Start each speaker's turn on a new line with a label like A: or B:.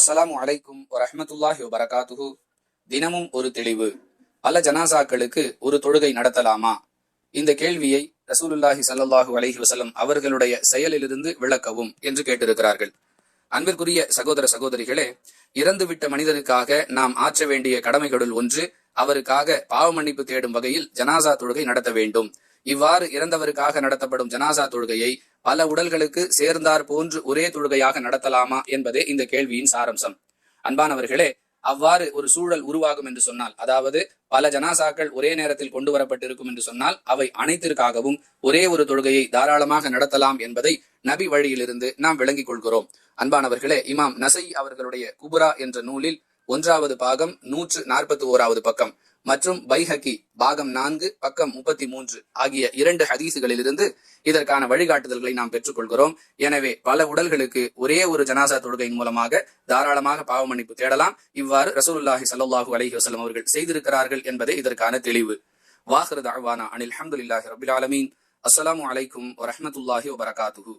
A: அஸ்லாம் அலைக்கும் வரஹ்மத்துல்லாஹி வரகாத்துஹு தினமும் ஒரு தெளிவு. பல ஜனாசாக்களுக்கு ஒரு தொழுகை நடத்தலாமா? இந்த கேள்வியை ரசூலுல்லாஹி சல்லாஹூ அலஹி வசலம் அவர்களுடைய செயலிலிருந்து விளக்கவும் என்று கேட்டிருக்கிறார்கள். அன்பிற்குரிய சகோதர சகோதரிகளே இறந்துவிட்ட மனிதனுக்காக நாம் ஆற்ற வேண்டிய கடமைகளுள் ஒன்று அவருக்காக பாவ மன்னிப்பு தேடும் வகையில் ஜனாசா தொழுகை நடத்த வேண்டும். இவ்வாறு இறந்தவருக்காக நடத்தப்படும் ஜனாசா தொழுகையை பல உடல்களுக்கு சேர்ந்தார் போன்று ஒரே தொழுகையாக நடத்தலாமா என்பதே இந்த கேள்வியின் சாரம்சம். அன்பானவர்களே அவ்வாறு ஒரு சூழல் உருவாகும் என்று சொன்னால் அதாவது பல ஜனாசாக்கள் ஒரே நேரத்தில் கொண்டு வரப்பட்டிருக்கும் என்று சொன்னால் அவை அனைத்திற்காகவும் ஒரே ஒரு தொழுகையை தாராளமாக நடத்தலாம் என்பதை நபி வழியிலிருந்து நாம் விளங்கிக் கொள்கிறோம். அன்பானவர்களே இமாம் நசை அவர்களுடைய குபுரா என்ற நூலில் ஒன்றாவது பாகம் நூற்று நாற்பத்தி ஓராவது பக்கம். மற்றும் பைஹக்கி பாகம் நான்கு பக்கம் முப்பத்தி மூன்று ஆகிய இரண்டு ஹதீசுகளிலிருந்து இதற்கான வழிகாட்டுதல்களை நாம் பெற்றுக்கொள்கிறோம். எனவே பல உடல்களுக்கு ஒரே ஒரு ஜனாசா தொழுகையின் மூலமாக தாராளமாக பாவமன்னிப்பு தேடலாம். இவ்வாறு ரசூலுல்லாஹி சல்லாஹூ அலஹி வசலம் அவர்கள் செய்திருக்கிறார்கள் என்பதே இதற்கான தெளிவு. வாஹிரு அஹ்வானா அனில் அஹமதுல்லாஹி ரபில் ஆலமீன். அஸ்லாம் வலைக்கும் வரமத்துல்லாஹி வபரகாத்துஹு.